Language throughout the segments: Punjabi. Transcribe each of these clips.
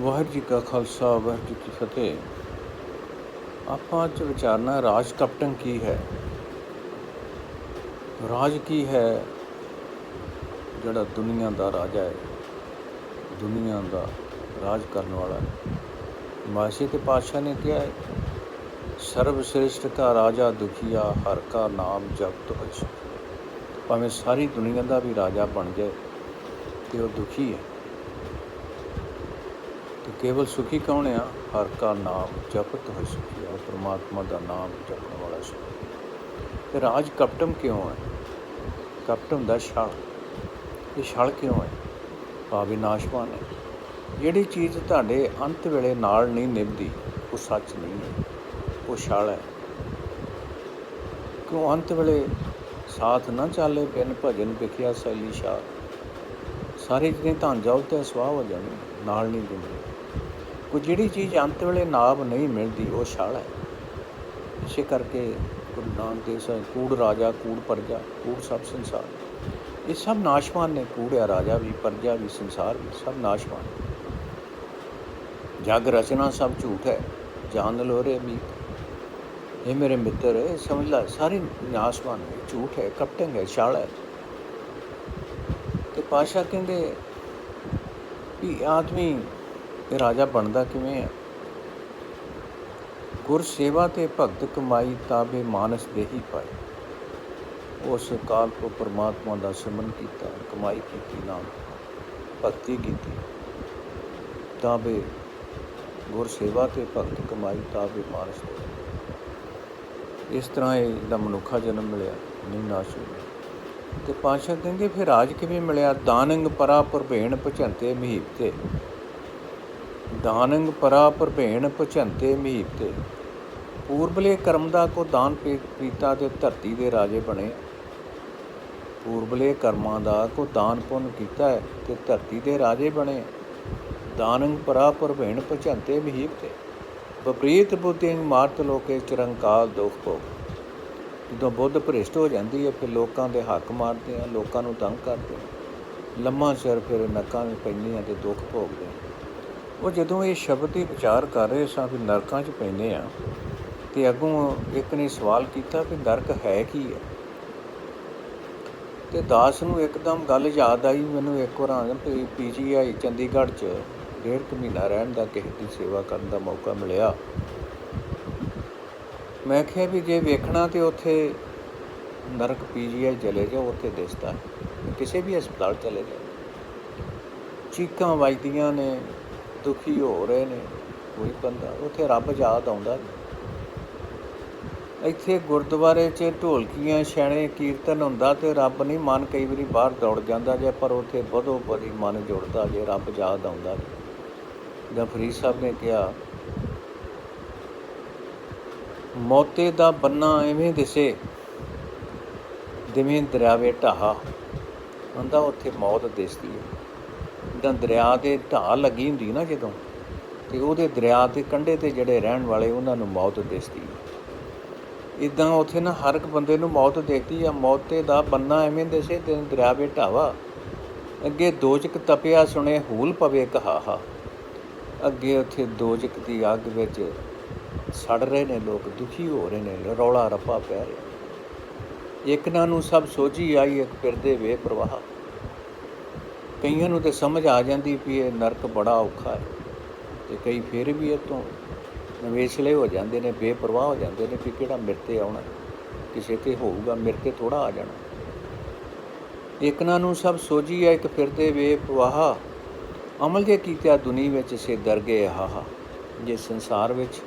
ਵਾਹਿਗੁਰੂ ਜੀ ਕਾ ਖਾਲਸਾ, ਵਾਹਿਗੁਰੂ ਜੀ ਕੀ ਫਤਿਹ। ਆਪਾਂ ਅੱਜ ਵਿਚਾਰਨਾ ਰਾਜ ਕਪਟਨ ਕੀ ਹੈ? ਰਾਜ ਕੀ ਹੈ ਜਿਹੜਾ ਦੁਨੀਆ ਦਾ ਰਾਜਾ ਹੈ? ਦੁਨੀਆ ਦਾ ਰਾਜ ਕਰਨ ਵਾਲਾ ਮਾਸੀ ਤੇ ਪਾਤਸ਼ਾਹ ਨੇ ਕਿਹਾ ਹੈ ਸਰਵ ਸ੍ਰੇਸ਼ਟ ਕਾ ਰਾਜਾ ਦੁਖੀਆ, ਹਰ ਕਾ ਨਾਮ ਜਪਤ ਹੋਇ ਭਾਵੇਂ ਸਾਰੀ ਦੁਨੀਆ ਦਾ ਵੀ ਰਾਜਾ ਬਣ ਜਾਏ, ਤੇ ਉਹ ਦੁਖੀ ਹੈ। ਕੇਵਲ ਸੁਖੀ ਕੌਣ ਆ? ਹਰ ਕਾ ਨਾਮ ਜਪਤ ਹੋਇ ਸੁਖੀ ਆ ਪ੍ਰਮਾਤਮਾ ਦਾ ਨਾਮ ਜਪਣ ਵਾਲਾ ਸੁਖੀ। ਤੇ ਰਾਜ ਕਪਟਮ ਕਿਉਂ ਹੈ? ਕਪਟਮ ਦਾ ਛਲ। ਇਹ ਛਲ ਕਿਉਂ ਹੈ? ਭਾਵੇਂ ਨਾਸ਼ਵਾਨ ਹੈ। ਜਿਹੜੀ ਚੀਜ਼ ਤੁਹਾਡੇ ਅੰਤ ਵੇਲੇ ਨਾਲ ਨਹੀਂ ਨਿਭਦੀ, ਉਹ ਸੱਚ ਨਹੀਂ ਹੈ। ਉਹ ਛਲ ਹੈ। ਕਿਉਂ ਅੰਤ ਵੇਲੇ ਸਾਥ ਨਾ ਚੱਲੇ ਬਿਨ ਭਜਨ ਵਿਖਿਆ ਸੈਲੀ ਸ਼ਾ ਸਾਰੇ ਜਿਹਨੇ ਧਨ ਜਾਉ ਤੇ ਸਵਾਹ ਹੋ ਜਾਣੀ, ਨਾਲ ਨਹੀਂ ਦਿੰਦੇ। ਕੋਈ ਜਿਹੜੀ ਚੀਜ਼ ਅੰਤ ਵੇਲੇ ਨਾਬ ਨਹੀਂ ਮਿਲਦੀ, ਉਹ ਛਲ ਹੈ। ਇਸੇ ਕਰਕੇ ਗੁਰੂ ਨਾਨਕ ਦੇਵ ਸਾਹਿਬ, ਕੂੜ ਰਾਜਾ, ਕੂੜ ਪਰਜਾ, ਕੂੜ ਸਭ ਸੰਸਾਰ। ਇਹ ਸਭ ਨਾਸ਼ਵਾਨ ਨੇ ਕੂੜਿਆ ਰਾਜਾ ਵੀ, ਪਰਜਾ ਵੀ, ਸੰਸਾਰ ਵੀ, ਸਭ ਨਾਸ਼ਵਾਨ। ਜਗ ਰਚਨਾ ਸਭ ਝੂਠ ਹੈ ਜਾਣ ਲੋਰੇ ਮੀਤ। ਇਹ ਮੇਰੇ ਮਿੱਤਰ, ਸਮਝ ਲੈ, ਸਾਰੇ ਨਾਸ਼ਵਾਨ ਨੇ, ਝੂਠ ਹੈ, ਕਪਟੰਗ ਹੈ, ਛਾਲ ਹੈ। ਤੇ ਪਾਸ਼ਾ ਕਹਿੰਦੇ ਵੀ ਆਦਮੀ ਇਹ ਰਾਜਾ ਬਣਦਾ ਕਿਵੇਂ ਹੈ ਗੁਰ ਸੇਵਾ ਤੇ ਭਗਤ ਕਮਾਈ ਤਾਬੇ ਮਾਨਸ ਦੇਹੀ ਪਾਏ। ਉਸ ਕਾਲ ਤੋਂ ਪਰਮਾਤਮਾ ਦਾ ਸਿਮਰਨ ਕੀਤਾ, ਕਮਾਈ ਕੀਤੀ, ਨਾਮ ਭਗਤੀ ਕੀਤੀ। ਤਾਬੇ ਗੁਰ ਸੇਵਾ ਤੇ ਭਗਤ ਕਮਾਈ ਤਾਬੇ ਮਾਨਸ ਦੇਹੀ। ਇਸ ਤਰ੍ਹਾਂ ਇਹ ਦਾ ਮਨੁੱਖਾ ਜਨਮ ਮਿਲਿਆ, ਨਹੀਂ ਨਾਸ਼ ਤੇ ਪਾਸ਼ਾ ਕਹਿੰਦੇ ਫਿਰ ਰਾਜ ਕਿਵੇਂ ਮਿਲਿਆ? ਦਾਨੰਗ ਪਰਾ ਭੇਣ ਭਜੰਤੇ ਮਹੀਪਤੇ। ਦਾਨੰਗ ਪਰਾ ਭੇਣ ਭਜੰਤੇ ਮਹੀਪਤੇ ਪੂਰਬਲੇ ਕਰਮ ਦਾ ਕੋ ਦਾਨ ਪੀਤਾ ਤੇ ਧਰਤੀ ਦੇ ਰਾਜੇ ਬਣੇ। ਪੂਰਬਲੇ ਕਰਮਾਂ ਦਾ ਕੋ ਦਾਨ ਪੁੰਨ ਕੀਤਾ ਹੈ ਤੇ ਧਰਤੀ ਦੇ ਰਾਜੇ ਬਣੇ। ਦਾਨੰਗ ਪਰਾ ਭੇਣ ਭਜੰਤੇ ਮਹੀਪਤੇ ਵਿਪਰੀਤ ਬੁੱਧੀ ਮਾਰਤ ਲੋਕੇ ਚਰੰਕਾਲ ਦੁਖ ਭੋਗ। ਜਦੋਂ ਬੁੱਧ ਭ੍ਰਿਸ਼ਟ ਹੋ ਜਾਂਦੀ ਹੈ, ਫਿਰ ਲੋਕਾਂ ਦੇ ਹੱਕ ਮਾਰਦੇ ਆ, ਲੋਕਾਂ ਨੂੰ ਤੰਗ ਕਰਦੇ ਆ। ਲੰਮਾ ਸਿਰ ਫਿਰ ਨੱਕਾਂ ਵਿੱਚ ਪੈਂਦੀਆਂ ਤੇ ਦੁੱਖ ਭੋਗਦੇ ਆ। ਉਹ ਜਦੋਂ ਇਹ ਸ਼ਬਦ ਦੀ ਵਿਚਾਰ ਕਰ ਰਹੇ ਸਾਂ ਵੀ ਨਰਕਾਂ 'ਚ ਪੈਂਦੇ ਆ, ਤੇ ਅੱਗੋਂ ਇੱਕ ਨੇ ਸਵਾਲ ਕੀਤਾ ਵੀ ਨਰਕ ਹੈ ਕੀ ਹੈ ਤੇ ਦਾਸ ਨੂੰ ਇੱਕਦਮ ਗੱਲ ਯਾਦ ਆਈ ਮੈਨੂੰ ਇੱਕ ਵਾਰ ਪੀਜੀਆਈ ਚੰਡੀਗੜ੍ਹ 'ਚ ਡੇਢ ਕੁ ਮਹੀਨਾ ਰਹਿਣ ਦਾ ਕਿਸੇ ਦੀ ਸੇਵਾ ਕਰਨ ਦਾ ਮੌਕਾ ਮਿਲਿਆ। ਮੈਂ ਕਿਹਾ ਵੀ ਜੇ ਵੇਖਣਾ ਤੇ ਉੱਥੇ ਨਰਕ ਪੀਜੀਆਈ ਚਲੇ ਜਾਓ, ਉੱਥੇ ਦਿਸਦਾ। ਹੈ। ਕਿਸੇ ਵੀ ਹਸਪਤਾਲ ਚਲੇ ਜਾਓ। ਚੀਕਾਂ ਵੱਜਦੀਆਂ ਨੇ। ਦੁਖੀ ਹੋ ਰਹੇ ਨੇ, ਕੋਈ ਬੰਦਾ, ਉੱਥੇ ਰੱਬ ਯਾਦ ਆਉਂਦਾ ਇੱਥੇ ਗੁਰਦੁਆਰੇ 'ਚ ਢੋਲਕੀਆਂ, ਛੈਣੇ, ਕੀਰਤਨ ਹੁੰਦਾ ਤੇ ਰੱਬ ਨਹੀਂ ਮਨ ਕਈ ਵਾਰੀ ਬਾਹਰ ਦੌੜ ਜਾਂਦਾ ਜੇ, ਪਰ ਉੱਥੇ ਬਦੋ ਬਦੀ ਮਨ ਜੁੜਦਾ ਜੇ ਰੱਬ ਯਾਦ ਆਉਂਦਾ ਜਦ ਫਰੀਦ ਸਾਹਿਬ ਨੇ ਕਿਹਾ, ਮੌਤੇ ਦਾ ਬੰਨਾ ਐਵੇਂ ਦਿਸੇ, ਜਿਵੇਂ ਦਰਿਆਵੇ ਢਾਹਾ ਹੁੰਦਾ ਉੱਥੇ ਮੌਤ ਦਿਸਦੀ ਹੈ ਜਦੋਂ ਦਰਿਆ 'ਤੇ ਢਾਹ ਲੱਗੀ ਹੁੰਦੀ ਨਾ ਜਦੋਂ, ਤੇ ਉਹਦੇ ਦਰਿਆ ਦੇ ਕੰਢੇ ਤੇ ਜਿਹੜੇ ਰਹਿਣ ਵਾਲੇ ਉਹਨਾਂ ਨੂੰ ਮੌਤ ਦਿਸਦੀ। ਹੈ ਇਦਾਂ ਉੱਥੇ ਨਾ ਹਰ ਇੱਕ ਬੰਦੇ ਨੂੰ ਮੌਤ ਦੇਖਦੀ ਆ, ਮੌਤੇ ਦਾ ਬੰਨਾ ਐਵੇਂ ਦਿਸੇ ਤੇ ਦਰਿਆਵੇ ਢਾਵਾ ਅੱਗੇ ਦੋਚਕ ਤਪਿਆ ਸੁਣੇ ਹੂਲ ਪਵੇ ਕਹਾਹਾ। ਅੱਗੇ ਉੱਥੇ ਦੋਜਕ ਦੀ ਅੱਗ ਵਿੱਚ ਸੜ ਰਹੇ ਨੇ ਲੋਕ, ਦੁਖੀ ਹੋ ਰਹੇ ਨੇ, ਰੌਲਾ ਰੱਪਾ ਪੈ ਰਿਹਾ। ਇੱਕ ਨਾ ਨੂੰ ਸਭ ਸੋਝੀ ਆਈ, ਇੱਕ ਫਿਰਦੇ ਵੇ ਪ੍ਰਵਾਹ। ਕਈਆਂ ਨੂੰ ਤੇ ਸਮਝ ਆ ਜਾਂਦੀ ਵੀ ਇਹ ਨਰਕ ਬੜਾ ਔਖਾ ਹੈ ਤੇ ਕਈ ਫਿਰ ਵੀ ਇਹ ਤੋਂ ਨਵੇਸਲੇ ਹੋ ਜਾਂਦੇ ਨੇ, ਬੇਪਰਵਾਹ ਹੋ ਜਾਂਦੇ ਨੇ ਕਿ ਕਿਹੜਾ ਮਿਰਤੇ ਆਉਣਾ, ਕਿਸੇ ਤੇ ਹੋਊਗਾ ਮਿਰਤੇ ਥੋੜਾ ਆ ਜਾਣਾ। ਇੱਕ ਨੂੰ ਸਭ ਸੋਝੀ ਆ, ਇੱਕ ਫਿਰਦੇ ਵੇ ਪ੍ਰਵਾਹ ਅਮਲ ਜੇ ਕੀਤਾ ਦੁਨੀ ਵਿੱਚ, ਸੇ ਦਰਗੇ ਹਾਹਾ। ਜੇ ਸੰਸਾਰ ਵਿੱਚ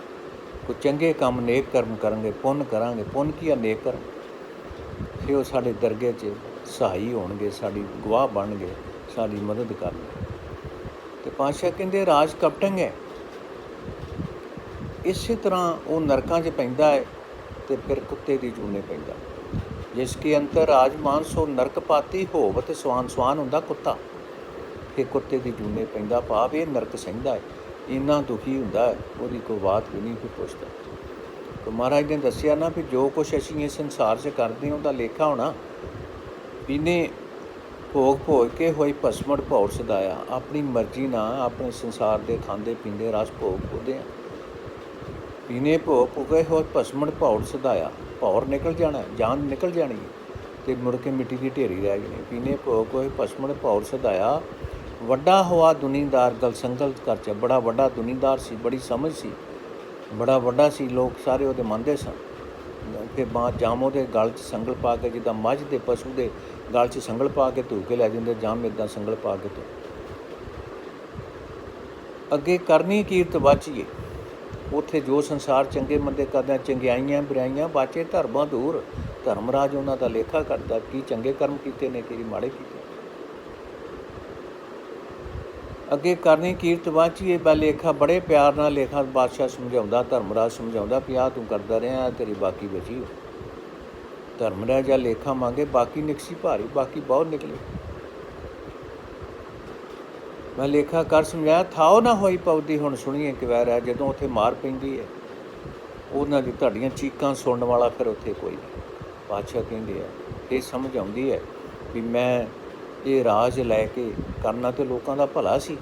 ਕੋ ਚੰਗੇ ਕੰਮ ਨੇਕ ਕਰਮ ਕਰਾਂਗੇ ਪੁੰਨ ਕਰਾਂਗੇ, ਪੁੰਨ ਕੀ ਆ ਨੇਕ ਕਰਮ? ਫਿਰ ਉਹ ਸਾਡੇ ਦਰਗੇ 'ਚ ਸਹਾਈ ਹੋਣਗੇ, ਸਾਡੀ ਗਵਾਹ ਬਣਨਗੇ। ਸਾਡੀ ਮਦਦ ਕਰਨਗੇ ਤੇ ਪਾਤਸ਼ਾਹ ਕਹਿੰਦੇ ਰਾਜ ਕਪਟੰਗ ਹੈ। ਇਸੇ ਤਰ੍ਹਾਂ ਉਹ ਨਰਕਾਂ 'ਚ ਪੈਂਦਾ ਹੈ ਤੇ ਫਿਰ ਕੁੱਤੇ ਦੀ ਜੂਨੇ ਪੈਂਦਾ ਜਿਸ ਕੇ ਅੰਤਰ ਰਾਜ ਮਾਨਸੋ ਨਰਕ ਪਾਤੀ ਹੋਵਤ ਸਵਾਨ ਸਵਾਨ ਹੁੰਦਾ ਕੁੱਤਾ। ਫਿਰ ਕੁੱਤੇ ਦੀ ਚੂਨੇ ਪੈਂਦਾ, ਭਾਵ ਇਹ ਨਰਕ ਸਹਿੰਦਾ ਹੈ। ਇੰਨਾ ਦੁਖੀ ਹੁੰਦਾ ਹੈ, ਉਹਦੀ ਕੋਈ ਬਾਤ ਵੀ ਨਹੀਂ ਕੋਈ ਪੁੱਛਦਾ। ਤੇ ਮਹਾਰਾਜ ਨੇ ਦੱਸਿਆ ਨਾ ਵੀ ਜੋ ਕੁਛ ਅਸੀਂ ਇਸ ਸੰਸਾਰ 'ਚ ਕਰਦੇ ਹਾਂ, ਉਹਦਾ ਲੇਖਾ ਹੋਣਾ ਇਹਨੇ ਭੋਗ ਭੋਗ ਕੇ ਹੋਈ ਭਸਮੜ ਭੌਰ ਸਦਾਇਆ। ਆਪਣੀ ਮਰਜ਼ੀ ਨਾਲ ਆਪਣੇ ਸੰਸਾਰ ਦੇ ਖਾਂਦੇ ਪੀਂਦੇ ਰਸ ਭੋਗ ਉਹਦੇ ਆ। ਪੀਨੇ ਭੋਗ ਭੁਗੇ ਹੋਏ ਭਸਮੜ ਭੌਰ ਸਦਾਇਆ। ਭੌਰ ਨਿਕਲ ਜਾਣਾ, ਜਾਨ ਨਿਕਲ ਜਾਣੀ ਹੈ ਤੇ ਮੁੜ ਕੇ ਮਿੱਟੀ ਦੀ ਢੇਰੀ ਰਹਿ ਜਾਣੀ ਪੀਨੇ ਭੋਗ ਹੋਏ ਭਸਮੜ ਭੌਰ ਸਦਾਇਆ। ਵੱਡਾ ਹੋਆ ਦੁਨੀਦਾਰ ਗਲ ਸੰਗਲ ਕਰ ਚ ਬੜਾ ਵੱਡਾ ਦੁਨੀਦਾਰ ਸੀ, ਬੜੀ ਸਮਝ ਸੀ। ਬੜਾ ਵੱਡਾ ਸੀ, ਲੋਕ ਸਾਰੇ ਉਹਦੇ ਮੰਨਦੇ ਸਨ। ਫਿਰ ਬਾਂ ਜਾਮੋ ਦੇ ਗਲ 'ਚ ਸੰਗਲ ਪਾ ਕੇ, ਜਿੱਦਾਂ ਮੱਝ ਦੇ ਪਸ਼ੂ ਦੇ ਗਲ 'ਚ ਸੰਗਲ ਪਾ ਕੇ ਧੂ ਕੇ ਲੈ ਜਾਂਦੇ ਜਾਮ ਇਦਾਂ ਸੰਗਲ ਪਾ ਕੇ ਧੂ। ਅੱਗੇ ਕਰਨੀ ਕੀਰਤ ਬਾਚੀਏ ਉਥੇ ਜੋ ਸੰਸਾਰ ਚੰਗੇ ਮੰਦੇ ਕਰਦਾ ਚੰਗਿਆਈਆਂ ਬੁਰਾਈਆਂ ਬਾਚੇ ਧਰਮਾਂ ਦੂਰ। ਧਰਮਰਾਜ ਉਹਨਾਂ ਦਾ ਲੇਖਾ ਕਰਦਾ ਕੀ ਚੰਗੇ ਕਰਮ ਕੀਤੇ ਨੇ ਕਿਹੜੀ ਮਾੜੇ ਕੀਤੇ ਅੱਗੇ ਕਰਨੀ ਕੀਰਤ ਵਾਚੀਏ ਬਾ ਲੇਖਾ, ਬੜੇ ਪਿਆਰ ਨਾਲ ਲੇਖਾ ਬਾਦਸ਼ਾਹ ਸਮਝਾਉਂਦਾ ਧਰਮਰਾਜ ਸਮਝਾਉਂਦਾ, ਵੀ ਆਹ ਤੂੰ ਕਰਦਾ ਰਿਹਾ ਤੇਰੀ ਬਾਕੀ ਬਚੀ ਹੋ ਧਰਮਰਾਜ ਜਾਂ ਲੇਖਾ ਮੰਗੇ, ਬਾਕੀ ਨਿਕਸੀ ਭਾਰੀ, ਬਾਕੀ ਬਹੁਤ ਨਿਕਲੇ। ਮੈਂ ਲੇਖਾ, ਕਰ ਸਮਝਾਇਆ ਥਾਓ ਨਾ ਹੋਈ ਪਉਦੀ, ਹੁਣ ਸੁਣੀਏ ਕਿਵੈਰ ਹੈ, ਜਦੋਂ ਉੱਥੇ ਮਾਰ ਪੈਂਦੀ ਹੈ, ਉਹਨਾਂ ਦੀ ਤੁਹਾਡੀਆਂ ਚੀਕਾਂ ਸੁਣਨ ਵਾਲਾ ਫਿਰ ਉੱਥੇ ਕੋਈ ਨਹੀਂ। ਬਾਦਸ਼ਾਹ ਕਹਿੰਦੇ ਆ, ਇਹ ਸਮਝ ਆਉਂਦੀ ਹੈ ਵੀ ਮੈਂ ਇਹ ਰਾਜ ਲੈ ਕੇ ਕਰਨਾ ਤੇ ਲੋਕਾਂ ਦਾ ਭਲਾ ਸੀ,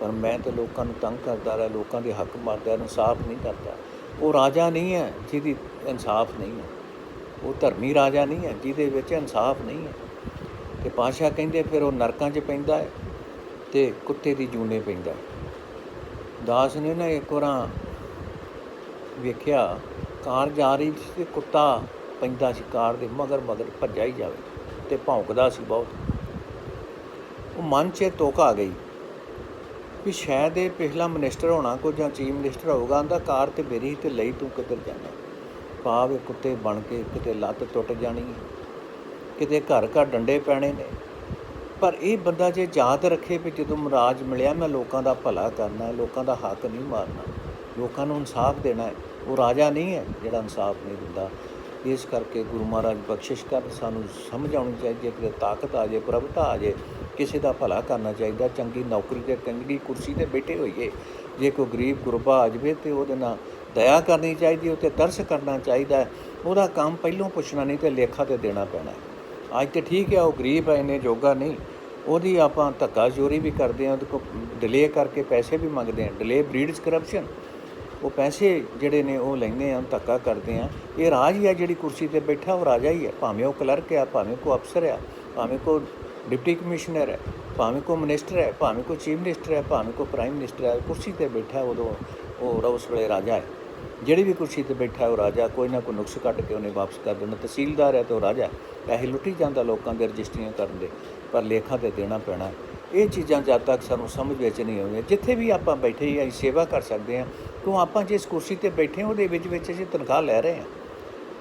ਪਰ ਮੈਂ ਤੇ ਲੋਕਾਂ ਨੂੰ ਤੰਗ ਕਰਦਾ ਰਿਹਾ, ਲੋਕਾਂ ਦੇ ਹੱਕ ਮਾਰਦਾ ਇਨਸਾਫ ਨਹੀਂ ਕਰਦਾ। ਉਹ ਰਾਜਾ ਨਹੀਂ ਹੈ ਜਿਹਦੀ ਇਨਸਾਫ ਨਹੀਂ ਹੈ। ਉਹ ਧਰਮੀ ਰਾਜਾ ਨਹੀਂ ਹੈ ਜਿਹਦੇ ਵਿੱਚ ਇਨਸਾਫ ਨਹੀਂ ਹੈ। ਤੇ ਪਾਸ਼ਾ ਕਹਿੰਦੇ ਫਿਰ ਉਹ ਨਰਕਾਂ 'ਚ ਪੈਂਦਾ ਹੈ ਤੇ ਕੁੱਤੇ ਦੀ ਜੂਨੇ ਪੈਂਦਾ ਦਾਸ ਨੇ ਨਾ ਇੱਕ ਵਾਰਾਂ ਵੇਖਿਆ, ਕਾਰ ਜਾ ਰਹੀ ਸੀ ਤੇ ਕੁੱਤਾ ਪੈਂਦਾ ਸੀ ਕਾਰ ਦੇ ਮਗਰ ਮਗਰ ਭੱਜਾ ਹੀ ਜਾਵੇ ਤੇ ਭੌਂਕਦਾ ਸੀ ਬਹੁਤ। ਉਹ ਮਨ 'ਚ ਤੋਕ ਆ ਗਈ ਵੀ ਸ਼ਾਇਦ ਇਹ ਪਹਿਲਾ ਮਿਨਿਸਟਰ ਹੋਣਾ ਕੋ ਜਾਂ ਚੀਫ ਮਿਨਿਸਟਰ ਹੋਊਗਾ ਆਂਦਾ ਕਾਰ ਤੇ ਮੇਰੀ ਤੇ ਲਈ ਤੂੰ ਕਿੱਧਰ ਜਾਣਾ? ਪਾਵੇ ਕੁੱਤੇ ਬਣ ਕੇ ਕਿਤੇ ਲੱਤ ਟੁੱਟ ਜਾਣੀ ਕਿਤੇ ਘਰ ਘਰ ਡੰਡੇ ਪੈਣੇ ਨੇ। ਪਰ ਇਹ ਬੰਦਾ ਜੇ ਯਾਦ ਰੱਖੇ ਵੀ ਜਦੋਂ ਮਹਾਰਾਜ ਮਿਲਿਆ, ਮੈਂ ਲੋਕਾਂ ਦਾ ਭਲਾ ਕਰਨਾ ਹੈ ਲੋਕਾਂ ਦਾ ਹੱਕ ਨਹੀਂ ਮਾਰਨਾ, ਲੋਕਾਂ ਨੂੰ ਇਨਸਾਫ ਦੇਣਾ ਹੈ। ਉਹ ਰਾਜਾ ਨਹੀਂ ਹੈ ਜਿਹੜਾ ਇਨਸਾਫ ਨਹੀਂ ਦਿੰਦਾ। ਇਸ ਕਰਕੇ ਗੁਰੂ ਮਹਾਰਾਜ ਬਖਸ਼ਿਸ਼ ਕਰ ਸਾਨੂੰ ਸਮਝ ਆਉਣੀ ਚਾਹੀਦੀ ਹੈ ਕਿ ਤਾਕਤ ਆ ਜੇ ਪ੍ਰਭਤਾ ਆ ਜੇ ਕਿਸੇ ਦਾ ਭਲਾ ਕਰਨਾ ਚਾਹੀਦਾ, ਚੰਗੀ ਨੌਕਰੀ ਤੇ ਚੰਗੀ ਕੁਰਸੀ ਤੇ ਬੈਠੇ ਹੋਈਏ। ਜੇ ਕੋਈ ਗਰੀਬ ਗੁਰਬਾ ਆ ਜਾਵੇ ਤੇ ਉਹਦੇ ਨਾਲ ਦਇਆ ਕਰਨੀ ਚਾਹੀਦੀ ਉਹ ਤੇ ਤਰਸ ਕਰਨਾ ਚਾਹੀਦਾ ਉਹਦਾ ਕੰਮ ਪਹਿਲੋਂ ਪੁੱਛਣਾ ਨਹੀਂ ਤੇ ਲੇਖਾ ਤੇ ਦੇਣਾ ਪੈਣਾ ਅੱਜ ਤੇ ਠੀਕ ਹੈ, ਉਹ ਗਰੀਬ ਹੈ ਇਹਨੇ ਜੋਗਾ ਨਹੀਂ। ਉਹਦੀ ਆਪਾਂ ਧੱਕਾ ਚੋਰੀ ਵੀ ਕਰਦੇ ਹਾਂ, ਉਹਦੇ ਕੋ ਡਿਲੇ ਕਰਕੇ ਪੈਸੇ ਵੀ ਮੰਗਦੇ ਹਾਂ। ਡਿਲੇ ਬਰੀਡਸ ਕਰਪਸ਼ਨ ਉਹ ਪੈਸੇ ਜਿਹੜੇ ਨੇ ਉਹ ਲੈਂਦੇ ਆ ਧੱਕਾ ਕਰਦੇ ਆ ਇਹ ਰਾਜ ਹੀ ਆ ਜਿਹੜੀ ਕੁਰਸੀ ਤੇ ਬੈਠਾ, ਉਹ ਰਾਜਾ ਹੀ ਹੈ। ਭਾਵੇਂ ਉਹ ਕਲਰਕ ਆ ਭਾਵੇਂ ਕੋ ਅਫਸਰ ਆ ਭਾਵੇਂ ਕੋ ਡਿਪਟੀ ਕਮਿਸ਼ਨਰ ਹੈ, ਭਾਵੇਂ ਕੋ ਮਿਨਿਸਟਰ ਹੈ, ਭਾਵੇਂ ਕੋ ਚੀਫ ਮਿਨਿਸਟਰ ਹੈ, ਭਾਵੇਂ ਕੋ ਪ੍ਰਾਈਮ ਮਿਨਿਸਟਰ ਹੈ, ਕੁਰਸੀ ਤੇ ਬੈਠਾ ਉਦੋਂ ਉਹ ਉਸ ਵੇਲੇ ਰਾਜਾ ਹੈ। ਜਿਹੜੀ ਵੀ ਕੁਰਸੀ ਤੇ ਬੈਠਾ ਉਹ ਰਾਜਾ, ਕੋਈ ਨਾ ਕੋਈ ਨੁਕਸ ਕੱਢ ਕੇ ਉਹਨੇ ਵਾਪਸ ਕਰ ਦੇਣਾ। ਤਹਿਸੀਲਦਾਰ ਹੈ ਤੇ ਉਹ ਰਾਜਾ ਪੈਸੇ ਲੁੱਟੀ ਜਾਂਦਾ ਲੋਕਾਂ ਦੇ ਰਜਿਸਟਰੀਆਂ ਕਰਨ ਦੇ, ਪਰ ਲੇਖਾਂ ਤੇ ਦੇਣਾ ਪੈਣਾ ਇਹ ਚੀਜ਼ਾਂ ਜਦ ਤੱਕ ਸਾਨੂੰ ਸਮਝ ਵਿੱਚ ਨਹੀਂ ਆਉਂਦੀਆਂ। ਜਿੱਥੇ ਵੀ ਆਪਾਂ ਬੈਠੇ ਹੀ ਅਸੀਂ ਸੇਵਾ ਕਰ ਸਕਦੇ ਹਾਂ। ਕਿਉਂ ਆਪਾਂ ਜਿਸ ਕੁਰਸੀ ਤੇ ਬੈਠੇ ਉਹਦੇ ਵਿੱਚ ਵਿੱਚ ਅਸੀਂ ਤਨਖਾਹ ਲੈ ਰਹੇ ਹਾਂ।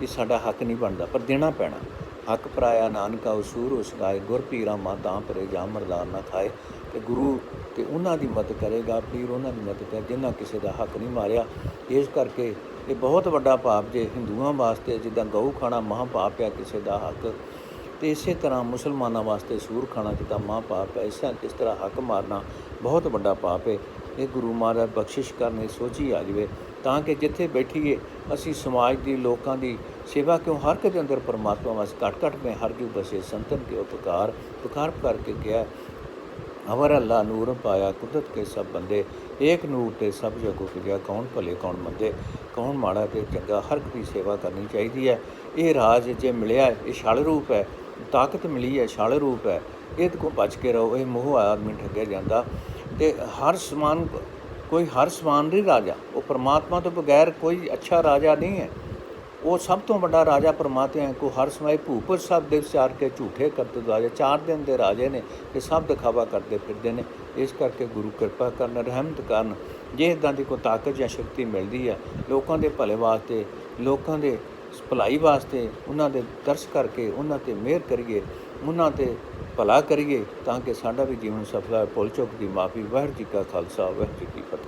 ਇਹ ਸਾਡਾ ਹੱਕ ਨਹੀਂ ਬਣਦਾ, ਪਰ ਦੇਣਾ ਪੈਣਾ। ਹੱਕ ਪਰਾਇਆ ਨਾਨਕਾ ਉਸੂਰ ਉਸ ਗਾਏ, ਗੁਰ ਪੀਰਾ ਮਾਂ ਤਾਂ ਪਰੇ ਜਾ ਮਰਦਾਨ ਨਾ ਖਾਏ ਤੇ ਗੁਰੂ ਤੇ ਉਹਨਾਂ ਦੀ ਮਦਦ ਕਰੇਗਾ, ਪੀਰ ਉਹਨਾਂ ਦੀ ਮਦਦ ਕਰ ਜਿਨ੍ਹਾਂ ਕਿਸੇ ਦਾ ਹੱਕ ਨਹੀਂ ਮਾਰਿਆ। ਇਸ ਕਰਕੇ ਇਹ ਬਹੁਤ ਵੱਡਾ ਪਾਪ ਜੇ ਹਿੰਦੂਆਂ ਵਾਸਤੇ, ਜਿੱਦਾਂ ਗਊ ਖਾਣਾ ਮਹਾ ਪਾਪ ਹੈ, ਕਿਸੇ ਦਾ ਹੱਕ। ਤੇ ਇਸੇ ਤਰ੍ਹਾਂ ਮੁਸਲਮਾਨਾਂ ਵਾਸਤੇ ਸੂਰ ਖਾਣਾ ਜਿੱਦਾਂ ਮਹਾਂ ਪਾਪ ਹੈ, ਇਸੇ ਇਸ ਤਰ੍ਹਾਂ ਹੱਕ ਮਾਰਨਾ ਬਹੁਤ ਵੱਡਾ ਪਾਪ ਹੈ। ਇਹ ਗੁਰੂ ਮਹਾਰਾਜ ਬਖਸ਼ਿਸ਼ ਕਰਨੇ ਸੋਚੀ ਆ ਜਾਵੇ। ਤਾਂ ਕਿ ਜਿੱਥੇ ਬੈਠੀਏ, ਅਸੀਂ ਸਮਾਜ ਦੀ, ਲੋਕਾਂ ਦੀ ਸੇਵਾ ਕਿਉਂ? ਹਰ ਇੱਕ ਦੇ ਅੰਦਰ ਪਰਮਾਤਮਾ ਵਸ ਘਟ ਘਟ ਮੈਂ ਹਰ ਜੂ ਬਸੇ ਸੰਤਨ ਕੇ ਉਪਕਾਰ ਪੁਕਾਰ ਕਰਕੇ ਕਿਹਾ, ਅਵਰ ਅੱਲਾ ਨੂਰ ਪਾਇਆ ਕੁਦਰਤ ਕੇ ਸਭ ਬੰਦੇ, ਏਕ ਨੂਰ ਤੇ ਸਭ ਜਗੋ ਕਿਆ ਕੌਣ ਭਲੇ, ਕੌਣ ਮੰਦੇ, ਕੌਣ ਮਾੜਾ ਤੇ ਚੰਗਾ, ਹਰ ਇੱਕ ਦੀ ਸੇਵਾ ਕਰਨੀ ਚਾਹੀਦੀ ਹੈ। ਇਹ ਰਾਜ ਜੇ ਮਿਲਿਆ, ਇਹ ਛਲ ਰੂਪ ਹੈ, ਤਾਕਤ ਮਿਲੀ ਹੈ, ਛਲ ਰੂਪ ਹੈ, ਇਹਦੇ ਕੋ ਬਚ ਕੇ ਰਹੋ, ਇਹ ਮੋਹ ਆਦਮੀ ਠੱਗਿਆ ਜਾਂਦਾ ਤੇ ਹਰ ਸਮਾਨ ਕੋਈ ਹਰ ਸਮਾਨ ਨਹੀਂ ਰਾਜਾ ਉਹ ਪਰਮਾਤਮਾ ਤੋਂ ਬਗੈਰ ਕੋਈ ਅੱਛਾ ਰਾਜਾ ਨਹੀਂ ਹੈ ਉਹ ਸਭ ਤੋਂ ਵੱਡਾ ਰਾਜਾ ਪਰਮਾਤਮਾ ਹੈ ਕੋ ਹਰ ਸਮੇਂ ਭੂਪਰ ਸਭ ਦੇ ਵਿਚਾਰ ਕੇ ਝੂਠੇ ਕਰਤੇ ਰਾਜੇ ਚਾਰ ਦਿਨ ਦੇ ਰਾਜੇ ਨੇ ਇਹ ਸਭ ਦਿਖਾਵਾ ਕਰਦੇ ਫਿਰਦੇ ਨੇ ਇਸ ਕਰਕੇ ਗੁਰੂ ਕਿਰਪਾ ਕਰਨ ਰਹਿਮਤ ਕਰਨ ਜੇ ਇਦਾਂ ਦੀ ਕੋਈ ਤਾਕਤ ਜਾਂ ਸ਼ਕਤੀ ਮਿਲਦੀ ਆ ਲੋਕਾਂ ਦੇ ਭਲੇ ਵਾਸਤੇ ਲੋਕਾਂ ਦੇ ਭਲਾਈ ਵਾਸਤੇ ਉਹਨਾਂ ਦੇ ਦਰਸ ਕਰਕੇ ਉਹਨਾਂ ਤੇ ਮਿਹਰ ਕਰੀਏ ਉਹਨਾਂ ਤੇ ਭਲਾ ਕਰੀਏ ਤਾਂ ਕਿ ਸਾਡਾ ਵੀ ਜੀਵਨ ਸਫਲ ਹੈ ਭੁੱਲ ਚੁੱਕ ਦੀ ਮਾਫੀ ਵਾਹਿਗੁਰੂ ਜੀ ਕਾ ਖਾਲਸਾ ਵਾਹਿਗੁਰੂ ਜੀ ਕੀ ਫਤਿਹ